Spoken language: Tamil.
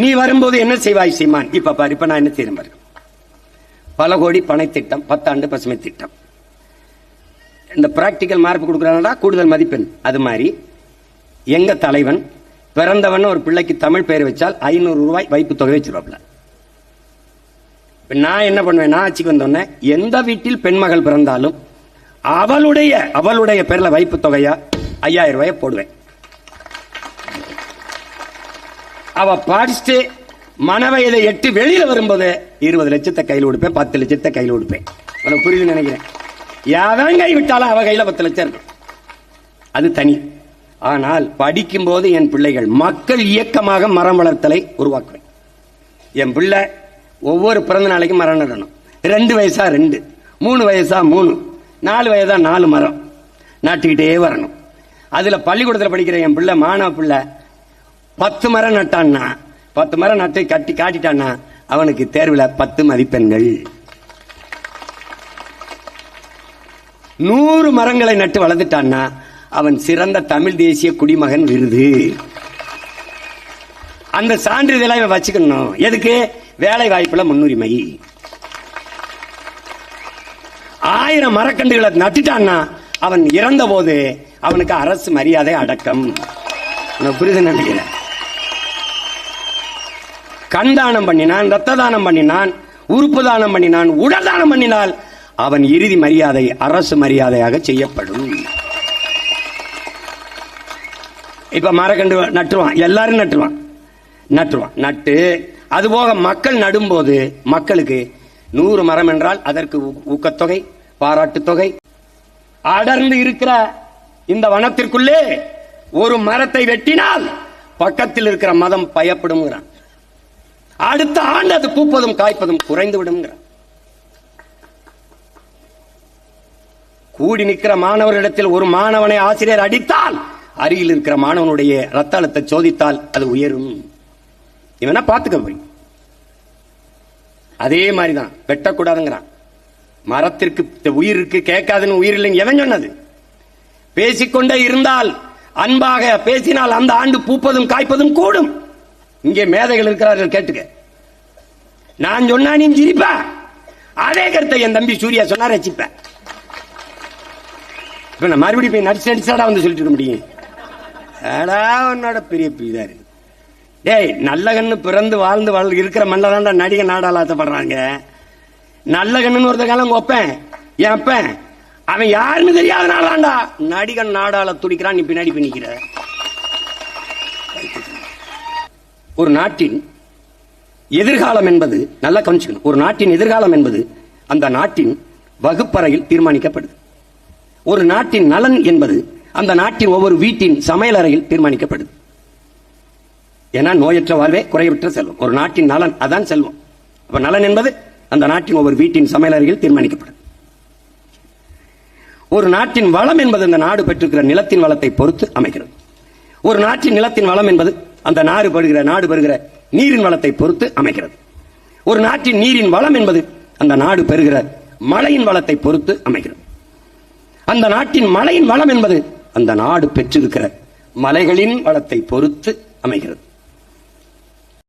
நீ வரும்போது என்ன செய்வாய் சீமான்? இப்ப பாரு இப்ப நான் என்ன செய்யறேன் பாரு. பல கோடி பணை திட்டம் பத்தாண்டு பசுமை திட்டம். இந்த பிராக்டிக்கல் மார்க் கொடுக்குறாங்கடா கூடுதல் மதிப்பெண். அது மாதிரி எங்க தலைவன் பிறந்தவன் ஒரு பிள்ளைக்கு தமிழ் பெயர் வச்சால் ஐநூறு ரூபாய் வைப்பு தொகை வச்சிருவாப்ல நான் என்ன பண்ணுவேன்? நான் ஆட்சிக்கு வந்தோடனே எந்த வீட்டில் பெண்மகள் பிறந்தாலும் அவளுடைய அவளுடைய பேர்ல வைப்பு தொகையா ஐயாயிரம் ரூபாய் போடுவேன். அவ படிச்சுட்டு மனவயதை எட்டு வெளியில வரும்போது இருபது லட்சத்தை கையில் கொடுப்பேன் பத்து லட்சத்தை கையில் கொடுப்பேன். உனக்கு புரியுது நினைக்கிறேன். யாவன் கை விட்டாலும் அவ கையில பத்து லட்சம் இருக்கும். அது தனி. ஆனால் படிக்கும்போது என் பிள்ளைகள் மக்கள் இயக்கமாக மரம் வளர்த்தலை உருவாக்குவேன். என் பிள்ளை ஒவ்வொரு பிறந்த நாளைக்கும் மரம் நடணும். ரெண்டு வயசா ரெண்டு மூணு வயசா மூணு நாலு வயதா நாலு மரம். நாட்டுக்கிட்டே வரணும். அதுல பள்ளிக்கூடத்தில் படிக்கிற என் பிள்ளை மாணவ பிள்ளை பத்து மரம் நட்டான்னா பத்து மரம் நட்டு கட்டி காட்டிட்டான்னா அவனுக்கு தேர்வில் பத்து மதிப்பெண்கள். நூறு மரங்களை நட்டு வளர்த்துட்டான்னா அவன் சிறந்த தமிழ் தேசிய குடிமகன் விருது. அந்த சான்றிதழை இவன் வச்சுக்கணும். எதுக்கு? வேலை வாய்ப்புல முன்னுரிமை. ஆயிரம் மரக்கன்றுகளை நட்டுட்டான்னா அவன் இறந்த போது அவனுக்கு அரசு மரியாதை அடக்கம். உனக்கு நினைக்கிறேன். கண் தானம் பண்ணினான் ரத்த தானம் பண்ணினான் உறுப்பு தானம் பண்ணினான் உடல் தானம் பண்ணினால் அவன் இறுதி மரியாதை அரசு மரியாதையாக செய்யப்படும். இப்ப மரக்கண்டு நட்டுருவான் எல்லாரும் நட்டுருவான். நட்டுருவான். நட்டு அது போக மக்கள் நடும்போது மக்களுக்கு நூறு மரம் என்றால் அதற்கு ஊக்கத்தொகை பாராட்டுத் தொகை. அடர்ந்து இருக்கிற இந்த வனத்திற்குள்ளே ஒரு மரத்தை வெட்டினால் பக்கத்தில் இருக்கிற மதம் பயப்படும் அடுத்த ஆண்டு அது பூப்பதும் காய்ப்பதும் குறைந்து விடுங்கிற கூடி நிற்கிற மாணவர்களிடத்தில் ஒரு மாணவனை ஆசிரியர் அடித்தால் அருகில் இருக்கிற மாணவனுடைய ரத்த அழுத்த சோதித்தால் அது உயரும். இவனா பார்த்துக்க போய் அதே மாதிரிதான் வெட்டக்கூடாதுங்கிறான். மரத்திற்கு உயிர் இருக்கு கேட்காதுன்னு உயிர் இல்லைங்க எவன் சொன்னது? பேசிக்கொண்டே இருந்தால் அன்பாக பேசினால் அந்த ஆண்டு பூப்பதும் காய்ப்பதும் கூடும். இங்கே மேதைகள் இருக்கிறார்கள் கேட்டுக்க. நான் சொன்னா நீ சிரிப்ப. அதே கருத்தை என் தம்பி சூர்யா சொன்னா ரசிப்ப. இப்ப நான் மறுபடியும் போய் நடிச்சு நடிச்சாடா வந்து சொல்லிட்டு இருக்க முடியும். ஏடா உன்னோட பெரிய இதா இருக்கு. டேய் நல்ல கண்ணு பிறந்து வாழ்ந்து வாழ் இருக்கிற மண்ணில் தான்டா நடிகை நாடாள ஆசைப்படுறாங்க நல்ல கண்ணுன்னு ஒருத்த காலம் ஒப்பேன் என் அப்பன். அவன் யாருன்னு தெரியாத நாளாண்டா நடிகன் நாடால துடிக்கிறான் நீ பின்னாடி போய் நிக்கிற. ஒரு நாட்டின் எதிர்காலம் என்பது நல்லா கவனிச்சுக்கணும். ஒரு நாட்டின் எதிர்காலம் என்பது அந்த நாட்டின் வகுப்பறையில் தீர்மானிக்கப்படுது. ஒரு நாட்டின் நலன் என்பது அந்த நாட்டின் ஒவ்வொரு வீட்டின் சமையலறையில் தீர்மானிக்கப்படுது. ஏன்னா நோயற்ற வாழ்வே குறைவற்ற செல்வம். ஒரு நாட்டின் நலன் அதான் செல்வம். அப்ப நலன் என்பது அந்த நாட்டின் ஒவ்வொரு வீட்டின் சமையலறையில் தீர்மானிக்கப்படும் ஒரு நாட்டின் வளம் என்பது அந்த நாடு பெற்றிருக்கிற நிலத்தின் வளத்தை பொறுத்து அமைகிறது. ஒரு நாட்டின் நிலத்தின் வளம் என்பது அந்த நாடு பெறுகிற நாடு பெறுகிற நீரின் வளத்தை பொறுத்து அமைகிறது. ஒரு நாட்டின் நீரின் வளம் என்பது அந்த நாடு பெறுகிற மழையின் வளத்தை பொறுத்து அமைகிறது. அந்த நாட்டின் மழையின் வளம் என்பது அந்த நாடு பெற்றிருக்கிற மலைகளின் வளத்தை பொறுத்து அமைகிறது.